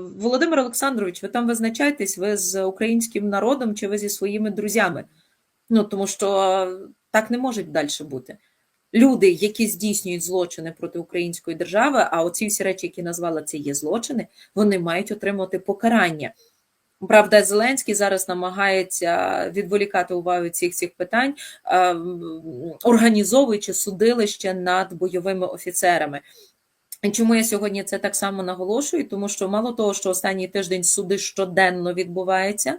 Володимир Олександрович, ви там визначаєтесь, ви з українським народом чи ви зі своїми друзями? Ну тому що так не може далі бути. Люди, які здійснюють злочини проти української держави, а оці всі речі, які назвали це є злочини, вони мають отримати покарання. Правда, Зеленський зараз намагається відволікати увагу цих цих питань, е, організовуючи судилище над бойовими офіцерами. Чому я сьогодні це так само наголошую? Тому що мало того, що останній тиждень суди щоденно відбуваються,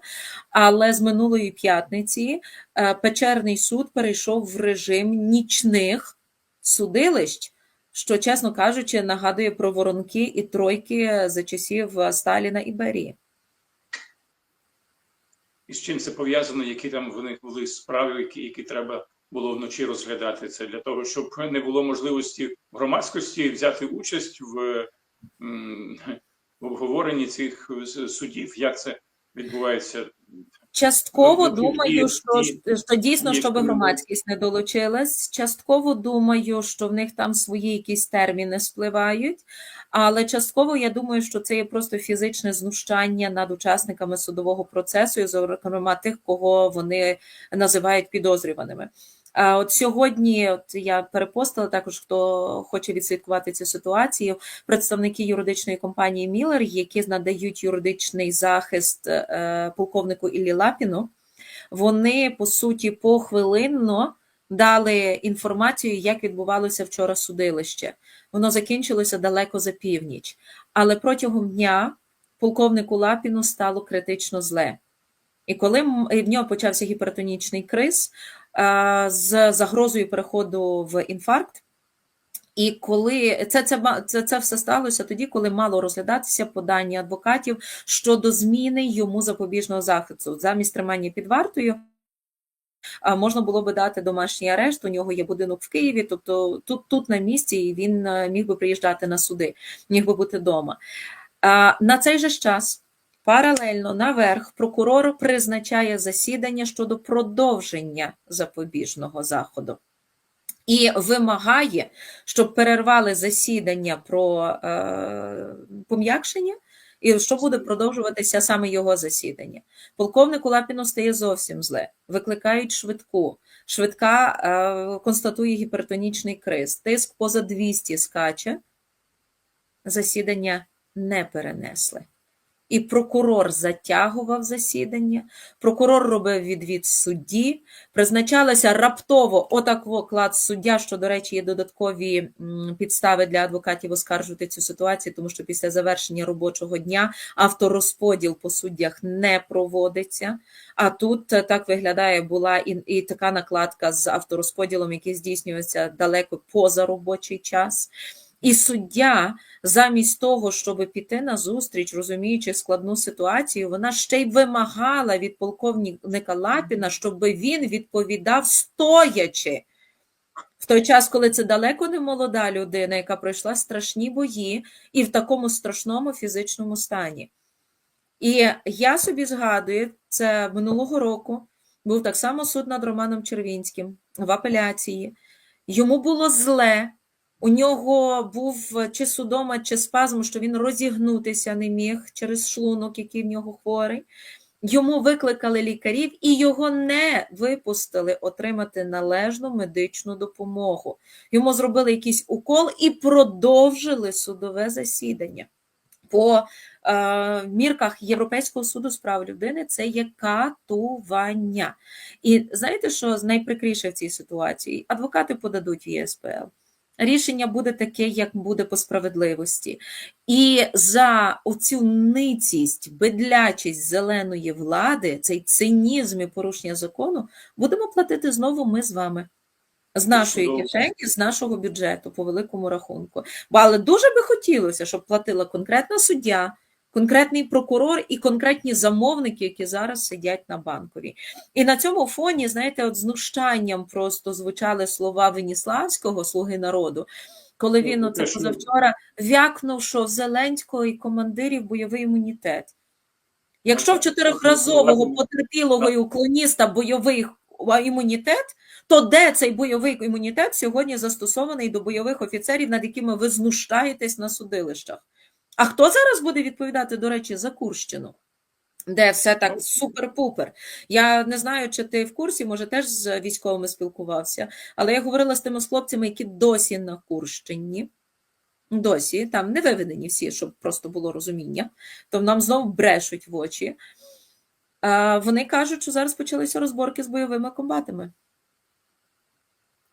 але з минулої п'ятниці е, печерний суд перейшов в режим нічних судилищ, що, чесно кажучи, нагадує про воронки і тройки за часів Сталіна і Берії. І з чим це пов'язано, які там в них були справи, які, які треба було вночі розглядати це для того, щоб не було можливості громадськості взяти участь в, в обговоренні цих судів. Як це відбувається? Частково Ну, думаю, є- що, є- що дійсно, є щоб громадськість не долучилась. Частково думаю, що в них там свої якісь терміни спливають, але частково я думаю, що це є просто фізичне знущання над учасниками судового процесу, і, зокрема тих, кого вони називають підозрюваними. От сьогодні, от я перепостила також, хто хоче відслідкувати цю ситуацію. Представники юридичної компанії Міллер, які надають юридичний захист е, полковнику Іллі Лапіну, вони по суті похвилинно дали інформацію, як відбувалося вчора судилище. Воно закінчилося далеко за північ, але протягом дня полковнику Лапіну стало критично зле. І коли в нього почався гіпертонічний криз з загрозою переходу в інфаркт. І коли це, це, це, це все сталося тоді, коли мало розглядатися подання адвокатів щодо зміни йому запобіжного захисту замість тримання під вартою. Можна було би дати домашній арешт. У нього є будинок в Києві, тобто тут, тут на місці, і він е, міг би приїжджати на суди, міг би бути вдома. На цей же час паралельно наверх прокурор призначає засідання щодо продовження запобіжного заходу і вимагає, щоб перервали засідання про е, пом'якшення, і що буде продовжуватися саме його засідання. Полковнику Лапіну стає зовсім зле. Викликають швидку. Швидка е, констатує гіпертонічний криз. Тиск поза 200 скаче. Засідання не перенесли. І прокурор затягував засідання, прокурор робив відвід судді, призначалася раптово отак клад суддя, що, до речі, є додаткові підстави для адвокатів оскаржувати цю ситуацію, тому що після завершення робочого дня авторозподіл по суддях не проводиться. А тут е, так виглядає, була і, і така накладка з авторозподілом, який здійснюється далеко поза робочий час. І суддя, замість того, щоб піти на зустріч, розуміючи складну ситуацію, вона ще й вимагала від полковника Лапіна, щоб він відповідав стоячи. В той час, коли це далеко не молода людина, яка пройшла страшні бої і в такому страшному фізичному стані. І я собі згадую, це минулого року був так само суд над Романом Червінським в апеляції. Йому було зле. У нього був чи судома, чи спазм, що він розігнутися не міг через шлунок, який в нього хворий. Йому викликали лікарів і його не випустили отримати належну медичну допомогу. Йому зробили якийсь укол і продовжили судове засідання. По е, мірках Європейського суду з прав людини це є катування. І знаєте, що найприкріше в цій ситуації? Адвокати подадуть ЄСПЛ. Рішення буде таке, як буде по справедливості. І за оцю ницість, бедлячість зеленої влади, цей цинізм і порушення закону, будемо платити знову ми з вами. З нашої кишені, з нашого бюджету, по великому рахунку. Бо, Але дуже би хотілося, щоб платила конкретна суддя, конкретний прокурор і конкретні замовники, які зараз сидять на банковій. І на цьому фоні, знаєте, от знущанням просто звучали слова Веніславського, слуги народу, коли Ну, він оце теж позавчора вякнув, що Зеленського і командирів бойовий імунітет. Якщо в так, чотирьохразового потерпілого і уклоніста бойовий імунітет, то де цей бойовий імунітет сьогодні застосований до бойових офіцерів, над якими ви знущаєтесь на судилищах? А хто зараз буде відповідати, до речі, за Курщину? Де все так супер-пупер. Я не знаю, чи ти в курсі, може, теж з військовими спілкувався, але я говорила з тими хлопцями, які досі на Курщині. Досі, там не виведені всі, щоб просто було розуміння, то нам знову брешуть в очі. Вони кажуть, що зараз почалися розборки з бойовими комбатами.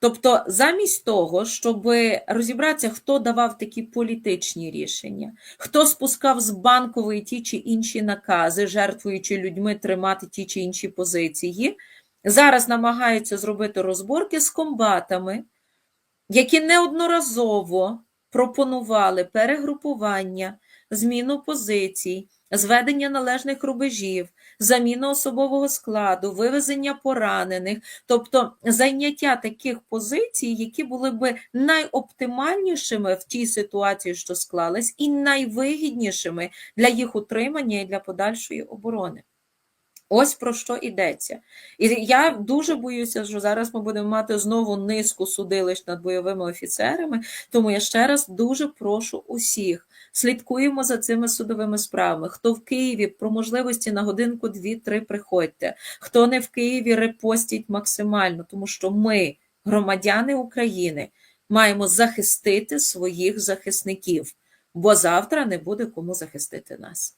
Тобто, замість того, щоб розібратися, хто давав такі політичні рішення, хто спускав з банкової ті чи інші накази, жертвуючи людьми тримати ті чи інші позиції, зараз намагаються зробити розборки з комбатами, які неодноразово пропонували перегрупування, зміну позицій, зведення належних рубежів, заміну особового складу, вивезення поранених, тобто зайняття таких позицій, які були би найоптимальнішими в тій ситуації, що склалась, і найвигіднішими для їх утримання і для подальшої оборони. Ось про що йдеться. І я дуже боюся, що зараз ми будемо мати знову низку судилищ над бойовими офіцерами. Тому я ще раз дуже прошу усіх. Слідкуємо за цими судовими справами. Хто в Києві про можливості на годинку, дві-три приходьте. Хто не в Києві, репостіть максимально, тому що ми, громадяни України, маємо захистити своїх захисників, бо завтра не буде кому захистити нас.